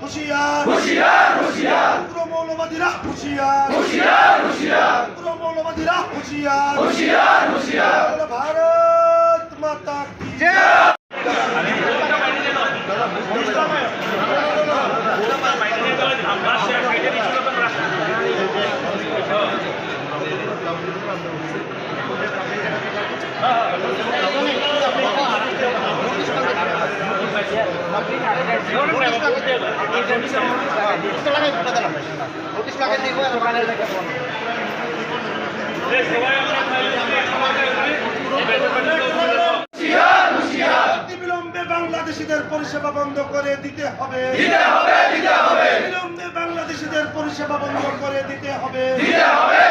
হুশিয়ার হুশিয়ার হুশিয়ার মৌলবাদীরা হুশিয়ার হুশিয়ার হুশিয়ার উগ্র হুশিয়ার। হুশিয়ার হুশিয়ার। ভারত মাতা কি জয়। বিলম্বে বাংলাদেশিদের পরিষেবা বন্ধ করে দিতে হবে। দিতে হবে দিতে হবে। বিলম্বে বাংলাদেশিদের পরিষেবা বন্ধ করে দিতে হবে। দিতে হবে।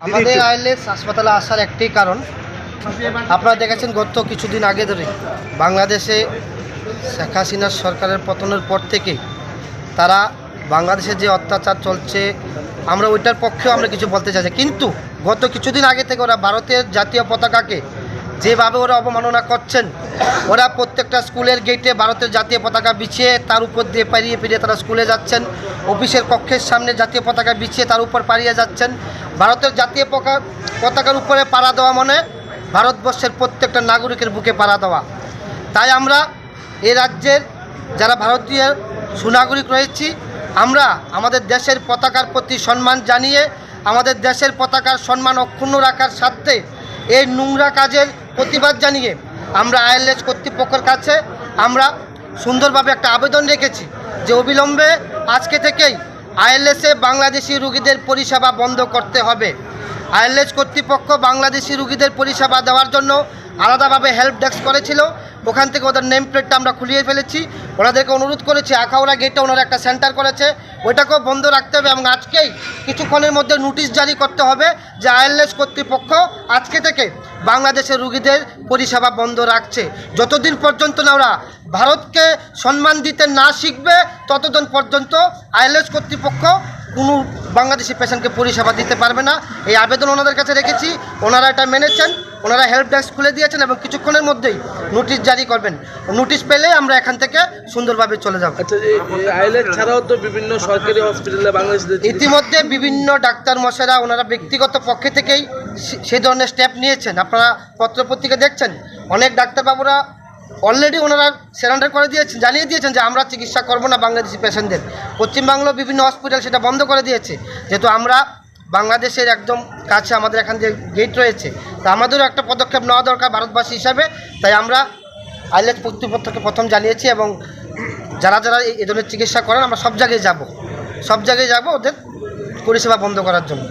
আমাদের আইএলএস হাসপাতালে আসার একটি কারণ আপনারা দেখেছেন গত কিছুদিন আগে ধরে বাংলাদেশে শেখ হাসিনার সরকারের পতনের পর থেকে তারা বাংলাদেশে যে অত্যাচার চলছে, আমরা ওইটার পক্ষেও আমরা কিছু বলতে চাইছি। কিন্তু গত কিছুদিন আগে থেকে ওরা ভারতের জাতীয় পতাকাকে যেভাবে ওরা অবমাননা করছেন, ওরা প্রত্যেকটা স্কুলের গেটে ভারতের জাতীয় পতাকা বিছিয়ে তার উপর দিয়ে পাড়িয়ে পেরিয়ে তারা স্কুলে যাচ্ছেন, অফিসের কক্ষের সামনে জাতীয় পতাকা বিছিয়ে তার উপর পাড়িয়ে যাচ্ছেন। ভারতের জাতীয় পতাকার উপরে পাড়া দেওয়া মানে ভারতবর্ষের প্রত্যেকটা নাগরিকের বুকে পাড়া দেওয়া। তাই আমরা এ রাজ্যের যারা ভারতীয় সুনাগরিক রয়েছি, আমরা আমাদের দেশের পতাকার প্রতি সম্মান জানিয়ে, আমাদের দেশের পতাকার সম্মান অক্ষুণ্ণ রাখার স্বার্থে এই নোংরা কাজের প্রতিবাদ জানিয়ে আমরা আইএলএস কর্তৃপক্ষের কাছে আমরা সুন্দরভাবে একটা আবেদন রেখেছি যে অবিলম্বে আজকে থেকেই আইএলএসে বাংলাদেশি রুগীদের পরিষেবা বন্ধ করতে হবে। আইএলএস কর্তৃপক্ষ বাংলাদেশি রুগীদের পরিষেবা দেওয়ার জন্য আলাদাভাবে হেল্প ডেস্ক করেছিল। ওখান থেকে ওদের নেম প্লেটটা আমরা খুলিয়ে ফেলেছি। ওনাদেরকে অনুরোধ করেছি, আখাউড়া গেটে ওনারা একটা সেন্টার করেছে। ওইটাকেও বন্ধ রাখতে হবে এবং আজকেই কিছুক্ষণের মধ্যে নোটিশ জারি করতে হবে যে আইএলএস কর্তৃপক্ষ আজকে থেকে বাংলাদেশের রুগীদের পরিষেবা বন্ধ রাখছে। যতদিন পর্যন্ত না ওরা ভারতকে সম্মান দিতে না শিখবে, ততদিন পর্যন্ত আইএলএস কর্তৃপক্ষ কোনো বাংলাদেশি পেশেন্টকে পরিষেবা দিতে পারবে না। এই আবেদন ওনাদের কাছে রেখেছি। ওনারা এটা মেনেছেন ওনারা হেল্প ডেস্ক খুলে দিয়েছেন এবং কিছুক্ষণের মধ্যেই নোটিশ জারি করবেন। নোটিশ পেলে আমরা এখান থেকে সুন্দরভাবে চলে যাব। আচ্ছা ছাড়াও তো বিভিন্ন সরকারি হসপিটালে বাংলাদেশে ইতিমধ্যে বিভিন্ন ডাক্তার মশাইরা ওনারা ব্যক্তিগত পক্ষে থেকেই সেই ধরনের স্টেপ নিয়েছেন। আপনারা পত্রপত্রিকা দেখছেন। অনেক ডাক্তারবাবুরা অলরেডি ওনারা সারেন্ডার করে দিয়েছেন জানিয়ে দিয়েছেন যে আমরা চিকিৎসা করব না বাংলাদেশি পেশেন্টদের পশ্চিমবাংলার বিভিন্ন হসপিটাল সেটা বন্ধ করে দিয়েছে। যেহেতু আমরা বাংলাদেশের একদম কাছে আমাদের এখান যে গেট রয়েছে। তা আমাদেরও একটা পদক্ষেপ নেওয়া দরকার ভারতবাসী হিসাবে। তাই আমরা আইলেট কর্তৃপক্ষকে প্রথম জানিয়েছি এবং যারা যারা এই ধরনের চিকিৎসা করেন, আমরা সব জায়গায় যাব। সব জায়গায় যাব ওদের পরিষেবা বন্ধ করার জন্য।